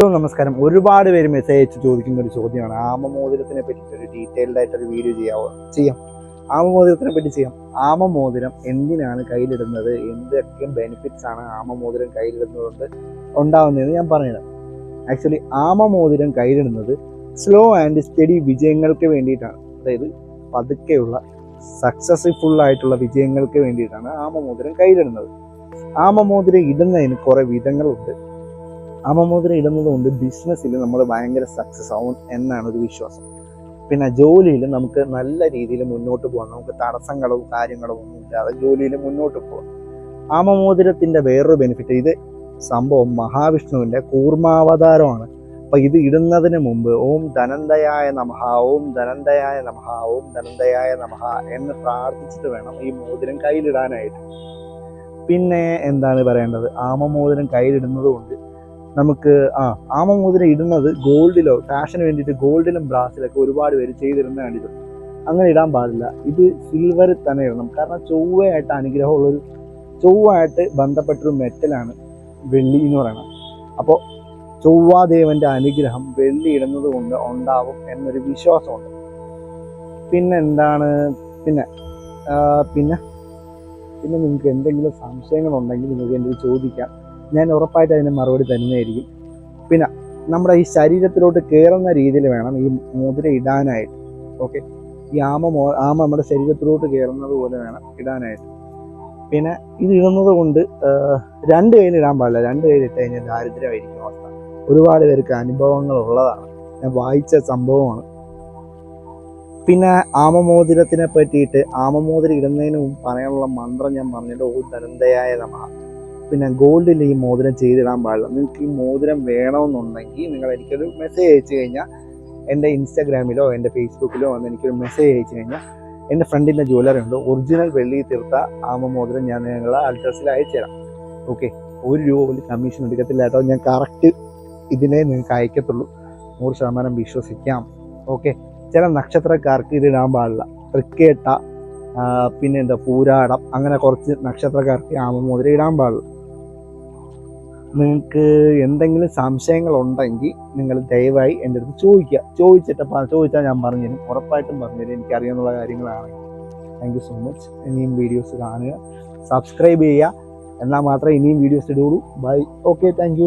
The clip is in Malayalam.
ഹലോ നമസ്കാരം. ഒരുപാട് പേര് മെസ്സേജ് അയച്ച് ചോദിക്കുന്ന ഒരു ചോദ്യമാണ്. ആമമോതിരത്തിനെ പറ്റി ഒരു ഡീറ്റെയിൽഡ് ആയിട്ടൊരു വീഡിയോ ചെയ്യാവോ? ചെയ്യാം. ആമമോതിരത്തിനെ പറ്റി ചെയ്യാം. ആമമോതിരം എന്തിനാണ് കയ്യിലിടുന്നത്? എന്തൊക്കെ ബെനിഫിറ്റ്സ് ആണ് ആമമോതിരം കയ്യിലിടുന്നത് കൊണ്ട് ഉണ്ടാവുന്നതെന്ന് ഞാൻ പറഞ്ഞുതരാം ആക്ച്വലി ആമമോതിരം കയ്യിലിടുന്നത് സ്ലോ ആൻഡ് സ്റ്റഡി വിജയങ്ങൾക്ക് വേണ്ടിയിട്ടാണ്. അതായത് പതുക്കെയുള്ള സക്സസ്ഫുൾ ആയിട്ടുള്ള വിജയങ്ങൾക്ക് വേണ്ടിയിട്ടാണ് ആമമോതിരം കയ്യിലിടുന്നത്. ആമമോതിരം ഇടുന്നതിന് കുറേ വിധങ്ങളുണ്ട്. ആമമോതിരം ഇടുന്നത് കൊണ്ട് ബിസിനസ്സിൽ നമ്മൾ ഭയങ്കര സക്സസ് ആവും എന്നാണ് ഒരു വിശ്വാസം. പിന്നെ ജോലിയിൽ നമുക്ക് നല്ല രീതിയിൽ മുന്നോട്ട് പോകാം നമുക്ക് തടസ്സങ്ങളോ കാര്യങ്ങളോ ഒന്നും ഇല്ലാതെ ജോലിയിൽ മുന്നോട്ട് പോകാം ആമമോതിരത്തിന്റെ വേറൊരു ബെനിഫിറ്റ് ഇത് സംഭവം മഹാവിഷ്ണുവിന്റെ കൂർമാവതാരമാണ്. അപ്പം ഇത് ഇടുന്നതിന് മുമ്പ് ഓം ധനന്തയായ നമഹ ഓം ധനന്തയായ നമഹ ഓം ധനന്തയായ നമഹ എന്ന് പ്രാർത്ഥിച്ചിട്ട് വേണം ഈ മോതിരം കയ്യിലിടാനായിട്ട്. പിന്നെ എന്താണ് പറയേണ്ടത്? ആമമോതിരം കയ്യിലിടുന്നത് കൊണ്ട് നമുക്ക് ആ ആമമോതിരം ഇടുന്നത് ഗോൾഡിലോ ഫാഷന് വേണ്ടിയിട്ട് ഗോൾഡിലും ബ്രാസിലൊക്കെ ഒരുപാട് പേര് ചെയ്തിരുന്ന കണ്ടിട്ടുണ്ട്. അങ്ങനെ ഇടാൻ പാടില്ല. ഇത് സിൽവർ തന്നെ ഇടണം കാരണം ചൊവ്വയായിട്ട് അനുഗ്രഹമുള്ളൊരു ചൊവ്വയായിട്ട് ബന്ധപ്പെട്ടൊരു മെറ്റലാണ് വെള്ളി എന്ന് പറയുന്നത്. അപ്പോൾ ചൊവ്വാദേവന്റെ അനുഗ്രഹം വെള്ളി ഇടുന്നത് കൊണ്ട് ഉണ്ടാവും എന്നൊരു വിശ്വാസമുണ്ട്. പിന്നെ എന്താണ്? പിന്നെ പിന്നെ പിന്നെ നിങ്ങൾക്ക് എന്തെങ്കിലും സംശയങ്ങളുണ്ടെങ്കിൽ നിങ്ങൾക്ക് എന്നോട് ചോദിക്കാം. ഞാൻ ഉറപ്പായിട്ട് അതിന് മറുപടി തരുന്നതായിരിക്കും. പിന്നെ നമ്മുടെ ഈ ശരീരത്തിലോട്ട് കയറുന്ന രീതിയിൽ വേണം ഈ മുദ്ര ഇടാനായിട്ട്. ഓക്കെ ഈ ആമ മോ ആമ നമ്മുടെ ശരീരത്തിലോട്ട് കയറുന്നത് പോലെ വേണം ഇടാനായിട്ട്. പിന്നെ ഇത് ഇടുന്നത് കൊണ്ട് രണ്ട് കയ്യിൽ ഇടാൻ പാടില്ല. രണ്ട് കയ്യിൽ ഇട്ട് കഴിഞ്ഞാൽ ദാരിദ്ര്യമായിരിക്കും അവസ്ഥ. ഒരുപാട് പേർക്ക് അനുഭവങ്ങൾ ഉള്ളതാണ് ഞാൻ വായിച്ച സംഭവമാണ്. പിന്നെ ആമമോതിരത്തിനെ പറ്റിയിട്ട് ആമമോതിരം ഇടുന്നതിന് പറയാനുള്ള മന്ത്രം ഞാൻ പറഞ്ഞിട്ട് ഓ ധനന്തയായ നമ പിന്നെ ഗോൾഡിൽ ഈ മോതിരം ചെയ്തിടാൻ പാടില്ല. നിങ്ങൾക്ക് ഈ മോതിരം വേണമെന്നുണ്ടെങ്കിൽ നിങ്ങൾ എനിക്കൊരു മെസ്സേജ് അയച്ചു കഴിഞ്ഞാൽ എന്റെ ഇൻസ്റ്റാഗ്രാമിലോ എന്റെ ഫേസ്ബുക്കിലോ വന്ന് എനിക്കൊരു മെസ്സേജ് അയച്ചു കഴിഞ്ഞാൽ എന്റെ ഫ്രണ്ടിന്റെ ജ്വല്ലറി ഉണ്ട്. ഒറിജിനൽ വെള്ളി തീർത്ത ആമ മോതിരം ഞാൻ നിങ്ങളെ അഡ്രസ്സിൽ അയച്ചു തരാം. ഓക്കെ ഒരു രൂപ പോലും കമ്മീഷൻ എടുക്കത്തില്ല കേട്ടോ ഞാൻ കറക്റ്റ് ഇതിനെ നിങ്ങൾക്ക് അയക്കത്തുള്ളൂ. നൂറ് ശതമാനം വിശ്വസിക്കാം. ഓക്കെ ചില നക്ഷത്രക്കാർക്ക് ഇതിടാൻ പാടില്ല. തൃക്കേട്ട പിന്നെ എന്താ പൂരാടം അങ്ങനെ കുറച്ച് നക്ഷത്രക്കാർക്ക് ആമ മോതിരം ഇടാൻ പാടില്ല. നിങ്ങൾക്ക് എന്തെങ്കിലും സംശയങ്ങളുണ്ടെങ്കിൽ നിങ്ങൾ ദയവായി എന്റെ അടുത്ത് ചോദിക്കുക. ചോദിച്ചിട്ട് ചോദിച്ചാൽ ഞാൻ പറഞ്ഞുതരും. ഉറപ്പായിട്ടും പറഞ്ഞുതരും. എനിക്കറിയാവുന്ന കാര്യങ്ങളാണെങ്കിൽ താങ്ക് യു സോ മച്ച് ഇനിയും വീഡിയോസ് കാണുക. സബ്സ്ക്രൈബ് ചെയ്യുക. എന്നാൽ മാത്രമേ ഇനിയും വീഡിയോസ് ഇടുകയുള്ളൂ. Bye okay thank